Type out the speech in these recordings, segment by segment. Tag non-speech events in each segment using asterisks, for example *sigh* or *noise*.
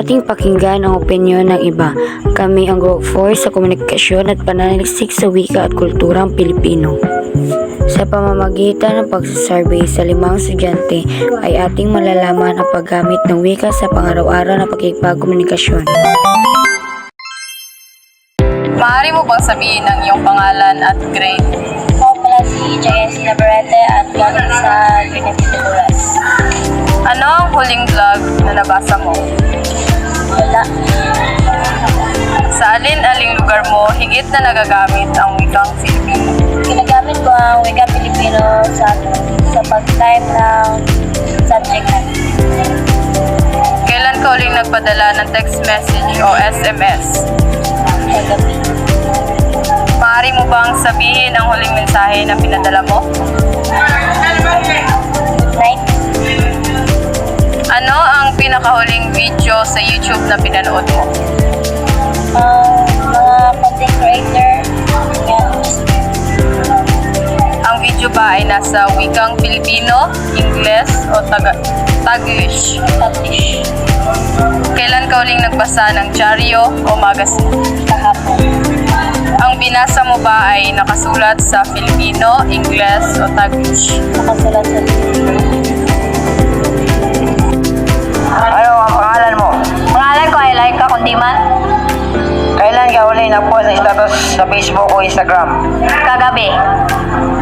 ating pakinggan ang opinyon ng iba. Kami ang Go Force sa komunikasyon at pananaliksik sa wika at kulturang Pilipino. Sa pamamagitan ng pagsasurvey sa limang estudyante ay ating malalaman ang paggamit ng wika sa pangaraw-araw na pagkikipagkomunikasyon. Maaari mo bang sabihin ang iyong pangalan at grade? Ako pala si JS Navarrete at galing sa Honduras. Ano ang huling vlog na nabasa mo? Wala. Sa alin-aling lugar mo higit na nagagamit ang wikang Filipino? Ginagamit ko ang wika Pilipino sa, sa pag-type ng subject. Kailan ka uling nagpadala ng text message o SMS? Kagabi. Maaari mo bang sabihin ang huling mensahe na pinadala mo? Night. Ano ang pinakahuling video sa YouTube na pinanood mo? Ang mga content creator. Yan. Ang video ba ay nasa wikang Filipino, Ingles o Taga Taglish? Publish. Kailan ka uling nagbasa ng dyaryo o magazine? Kahapon. Ang binasa mo ba ay nakasulat sa Filipino, Ingles o Taglish? Nakasulat sa Ano Kundiman. Kailan ka huli nag-post ng status sa Facebook o Instagram? Kagabi.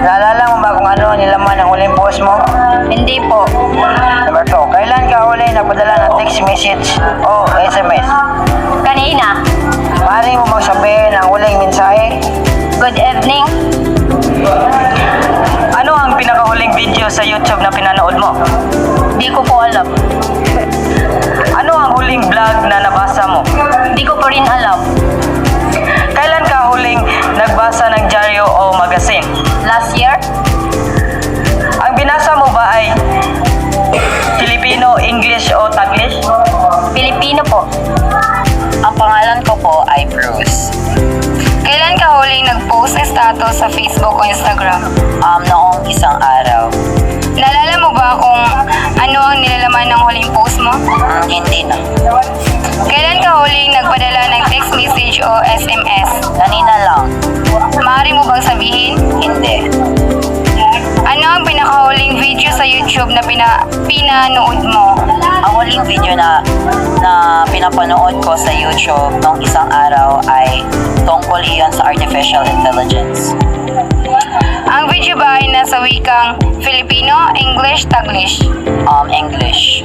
Naalala mo ba kung ano ang nilaman ng huling post mo? Hindi po. Number 2. Kailan ka huli nagpadala ng text message o SMS? Kanina. Maaari mo bang sabihin ang huling mensahe? Good evening. Ano ang pinakahuling video sa YouTube na pinanood mo? Di ko po alam. *laughs* Ano ang huling vlog na nabasa mo? Di ko pa rin alam. Kailan ka huling nagbasa ng dyaryo o magazine? Last year? Ang binasa mo ba ay Filipino, English o Taglish? Pilipino po. Ang pangalan ko po ay Bruce. Kailan ka huling nag-post ng status sa Facebook o Instagram? Um, noong isang araw. Naalala mo ba kung ano ang nilalaman ng huling post mo? Hmm, hindi na. Kailan ka huling nagpadala ng text message o SMS? Kanina lang. Maaari mo bang sabihin? Hindi. Ano ang pinakahuling video sa YouTube na pina pinanood mo? Ang huling video na na pinapanood ko sa YouTube nung isang araw ay tungkol iyon sa artificial intelligence. Ang video ba ay nasa wikang Filipino, English, Taglish? Um, English.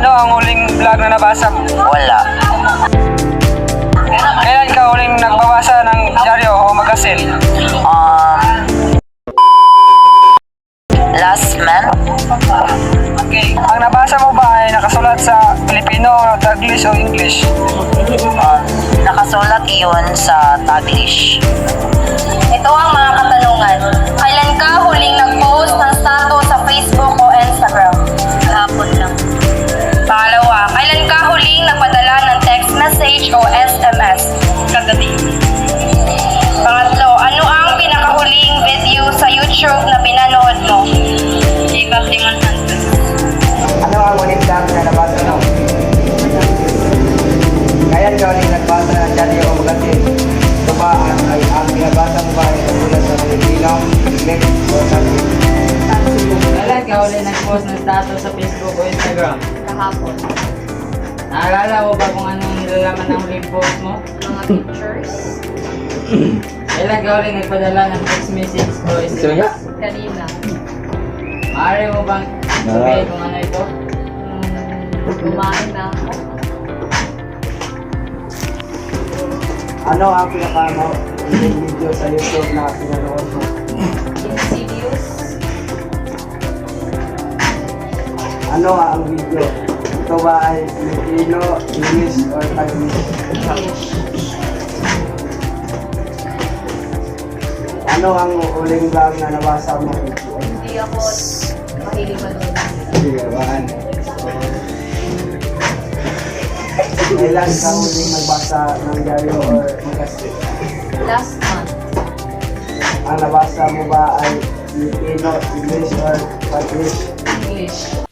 Ano ang huling vlog na nabasa mo? Wala. Kailan ka huling nagbabasa ng dyaryo o magazine? Um, last month, Ang nabasa mo ba ay nakasulat sa Filipino, Taglish o English? um, nakasulat iyon sa Taglish. Nag-post ng status sa Facebook o Instagram? Kahapon. Naalala mo ba kung anong nilalaman ng huling post mo? Mga pictures. Kailan ka uli nagpadala ng text message o SMS? Kanina. Maaari mo bang sabihin kung ano ito? Kumain na ako. Ano ang pinakano yung video sa YouTube na pinanood mo? Ano ang video? Ito ba ay Filipino, English, or Taglish? English. Ano ang uling vlog na nabasa mo? Hindi ako mahilig manood. Sige, baan. Kailan ka huling nagbasa ng diaryo or magazine? Last month. Ang nabasa mo ba ay Filipino, English, or Taglish? English.